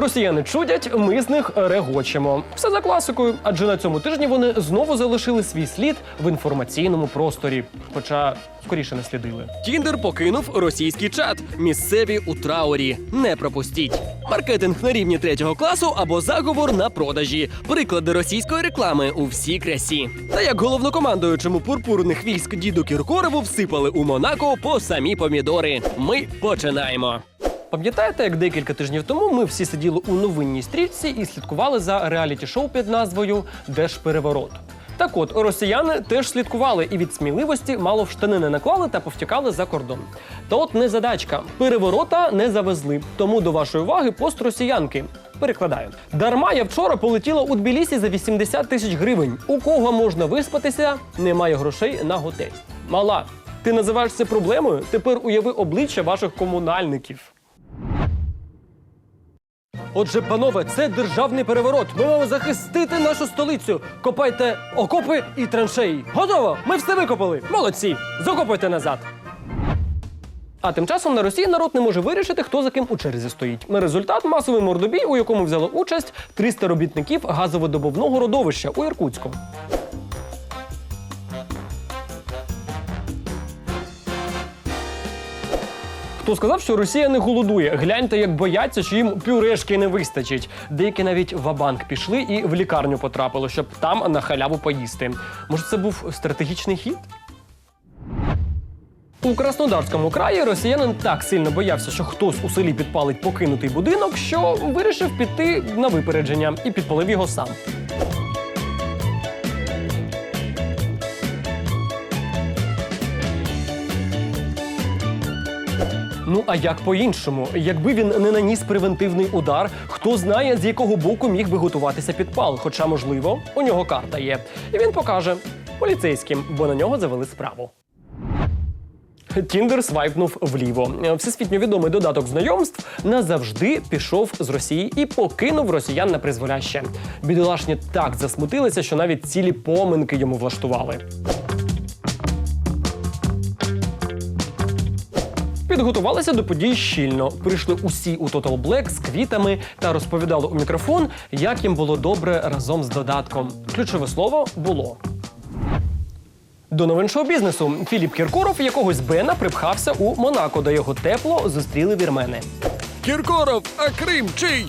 Росіяни чудять, ми з них регочемо. Все за класикою, адже на цьому тижні вони знову залишили свій слід в інформаційному просторі. Хоча скоріше не слідили. Тіндер покинув російський чат. Місцеві у траурі. Не пропустіть. Маркетинг на рівні третього класу або заговор на продажі. Приклади російської реклами у всій красі. Та як головнокомандуючому пурпурних військ діду Кіркорову всипали у Монако по самі помідори. Ми починаємо. Пам'ятаєте, як декілька тижнів тому ми всі сиділи у новинній стрічці і слідкували за реаліті-шоу під назвою Держпереворот? Так от, росіяни теж слідкували і від сміливості мало в штани не наклали та повтікали за кордон. Та от не задачка. Переворота не завезли. Тому до вашої уваги пост росіянки. Перекладаю. Дарма я вчора полетіла у Тбілісі за 80 тисяч гривень. У кого можна виспатися, немає грошей на готель. Мала, ти називаєш це проблемою? Тепер уяви обличчя ваших комунальників. Отже, панове, це державний переворот. Ми маємо захистити нашу столицю. Копайте окопи і траншеї. Готово! Ми все викопали. Молодці! Закопайте назад. А тим часом на Росії народ не може вирішити, хто за ким у черзі стоїть. Результат масовий мордобій, у якому взяло участь 300 робітників газовидобувного родовища у Іркутську. Хто сказав, що Росія не голодує? Гляньте, як бояться, що їм пюрешки не вистачить. Деякі навіть в банк пішли і в лікарню потрапили, щоб там на халяву поїсти. Може, це був стратегічний хід? У Краснодарському краї росіянин так сильно боявся, що хтось у селі підпалить покинутий будинок, що вирішив піти на випередження і підпалив його сам. Ну а як по-іншому? Якби він не наніс превентивний удар, хто знає, з якого боку міг би готуватися підпал. Хоча, можливо, у нього карта є. І він покаже поліцейським, бо на нього завели справу. Тіндер свайпнув вліво. Всесвітньо відомий додаток знайомств назавжди пішов з Росії і покинув росіян на призволяще. Бідолашні так засмутилися, що навіть цілі поминки йому влаштували. Підготувалися до подій щільно. Прийшли усі у Total Black з квітами та розповідали у мікрофон, як їм було добре разом з додатком. Ключове слово було. До новин шоу-бізнесу Філіп Кіркоров якогось Бена припхався у Монако, де його тепло зустріли вірмени. Кіркоров, а Крим чий?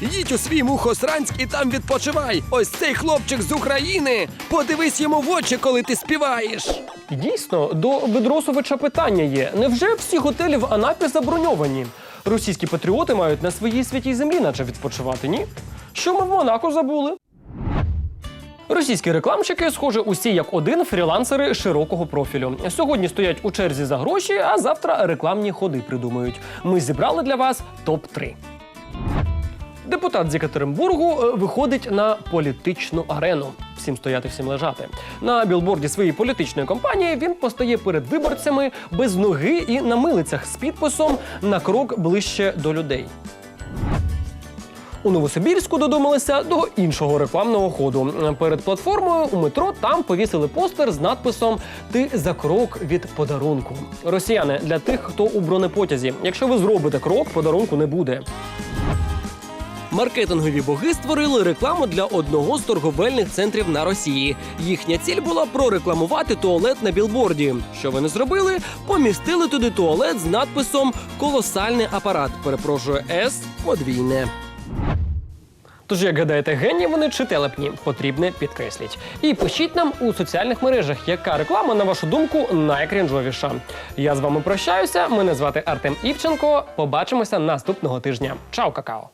Їдь у свій мухосранськ і там відпочивай. Ось цей хлопчик з України. Подивись йому в очі, коли ти співаєш. Дійсно, до Бедросовича питання є: невже всі готелі в Анапі заброньовані? Російські патріоти мають на своїй святій землі, наче відпочивати, ні? Що ми в Монако забули? Російські рекламщики, схоже, усі як один фрілансери широкого профілю. Сьогодні стоять у черзі за гроші, а завтра рекламні ходи придумають. Ми зібрали для вас топ 3 Депутат з Екатеринбургу е, виходить на політичну арену. Всім стояти, всім лежати. На білборді своєї політичної кампанії він постає перед виборцями без ноги і на милицях з підписом на крок ближче до людей. У Новосибірську додумалися до іншого рекламного ходу. Перед платформою у метро там повісили постер з надписом Ти за крок від подарунку. Росіяни для тих, хто у бронепотязі. Якщо ви зробите крок, подарунку не буде. Маркетингові боги створили рекламу для одного з торговельних центрів на Росії. Їхня ціль була прорекламувати туалет на білборді. Що вони зробили? Помістили туди туалет з надписом Колосальний апарат. Перепрошую, С подвійне. Тож, як гадаєте, гені вони чи телепні? Потрібне підкресліть. І пишіть нам у соціальних мережах, яка реклама, на вашу думку, найкрінжовіша. Я з вами прощаюся. Мене звати Артем Івченко. Побачимося наступного тижня. Чао, какао!